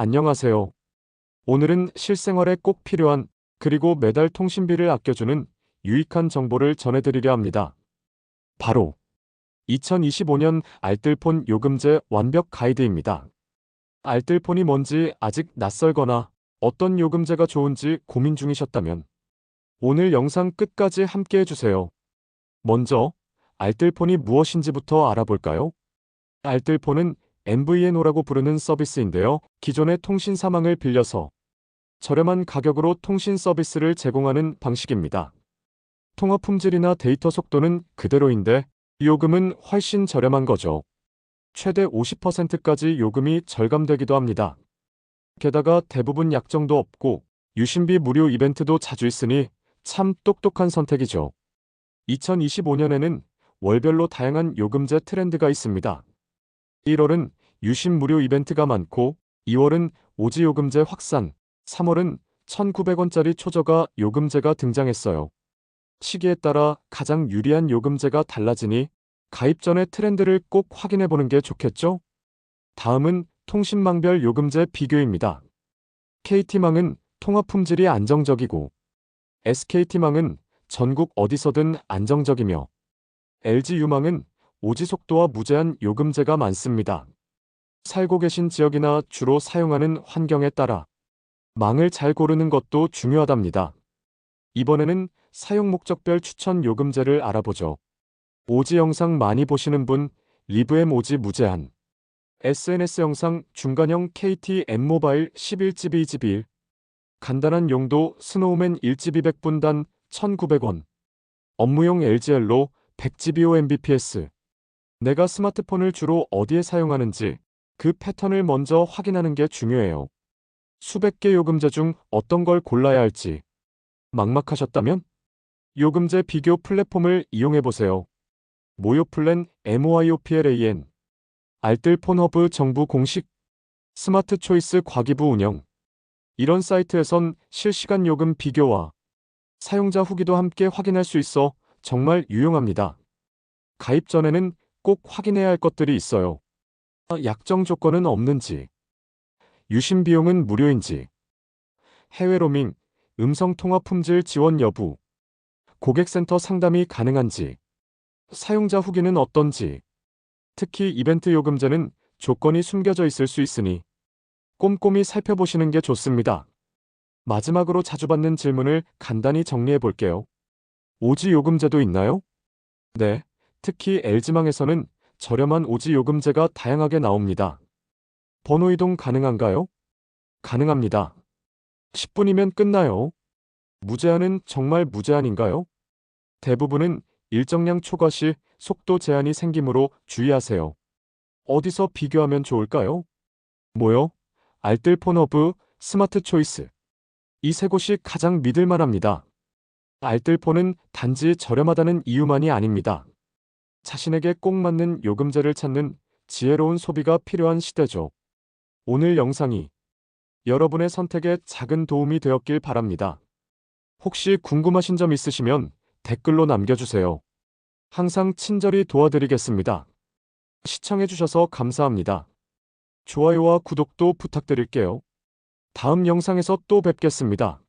안녕하세요. 오늘은 실생활에 꼭 필요한 그리고 매달 통신비를 아껴주는 유익한 정보를 전해드리려 합니다. 바로 2025년 알뜰폰 요금제 완벽 가이드입니다. 알뜰폰이 뭔지 아직 낯설거나 어떤 요금제가 좋은지 고민 중이셨다면 오늘 영상 끝까지 함께 해주세요. 먼저 알뜰폰이 무엇인지부터 알아볼까요? 알뜰폰은 MVNO라고 부르는 서비스인데요. 기존의 통신 사망을 빌려서 저렴한 가격으로 통신 서비스를 제공하는 방식입니다. 통화 품질이나 데이터 속도는 그대로인데 요금은 훨씬 저렴한 거죠. 최대 50%까지 요금이 절감되기도 합니다. 게다가 대부분 약정도 없고 유심비 무료 이벤트도 자주 있으니 참 똑똑한 선택이죠. 2025년에는 월별로 다양한 요금제 트렌드가 있습니다. 1월은 유심 무료 이벤트가 많고 2월은 오지 요금제 확산, 3월은 1,900원짜리 초저가 요금제가 등장했어요. 시기에 따라 가장 유리한 요금제가 달라지니 가입 전에 트렌드를 꼭 확인해 보는 게 좋겠죠? 다음은 통신망별 요금제 비교입니다. KT망은 통화 품질이 안정적이고 SKT망은 전국 어디서든 안정적이며 LG유망은 오지 속도와 무제한 요금제가 많습니다. 살고 계신 지역이나 주로 사용하는 환경에 따라 망을 잘 고르는 것도 중요하답니다. 이번에는 사용 목적별 추천 요금제를 알아보죠. 오지 영상 많이 보시는 분, 리브엠 오지 무제한. SNS 영상 중간형 KT M 모바일 11GB 2GB. 간단한 용도 스노우맨 1GB 100분단 1,900원. 업무용 LGL로 100GB Mbps. 내가 스마트폰을 주로 어디에 사용하는지 그 패턴을 먼저 확인하는 게 중요해요. 수백 개 요금제 중 어떤 걸 골라야 할지 막막하셨다면 요금제 비교 플랫폼을 이용해 보세요. 모요플랜 MOIOPLAN 알뜰폰허브 정부 공식 스마트 초이스 과기부 운영 이런 사이트에선 실시간 요금 비교와 사용자 후기도 함께 확인할 수 있어 정말 유용합니다. 가입 전에는 꼭 확인해야 할 것들이 있어요. 약정 조건은 없는지, 유심 비용은 무료인지, 해외 로밍, 음성 통화 품질 지원 여부, 고객센터 상담이 가능한지, 사용자 후기는 어떤지, 특히 이벤트 요금제는 조건이 숨겨져 있을 수 있으니 꼼꼼히 살펴보시는 게 좋습니다. 마지막으로 자주 받는 질문을 간단히 정리해 볼게요. 오지 요금제도 있나요? 네, 특히 LG망에서는 저렴한 오지 요금제가 다양하게 나옵니다. 번호 이동 가능한가요? 가능합니다. 10분이면 끝나요. 무제한은 정말 무제한인가요? 대부분은 일정량 초과 시 속도 제한이 생기므로 주의하세요. 어디서 비교하면 좋을까요? 뭐요? 알뜰폰허브, 스마트 초이스. 이 세 곳이 가장 믿을만합니다. 알뜰폰은 단지 저렴하다는 이유만이 아닙니다. 자신에게 꼭 맞는 요금제를 찾는 지혜로운 소비가 필요한 시대죠. 오늘 영상이 여러분의 선택에 작은 도움이 되었길 바랍니다. 혹시 궁금하신 점 있으시면 댓글로 남겨주세요. 항상 친절히 도와드리겠습니다. 시청해주셔서 감사합니다. 좋아요와 구독도 부탁드릴게요. 다음 영상에서 또 뵙겠습니다.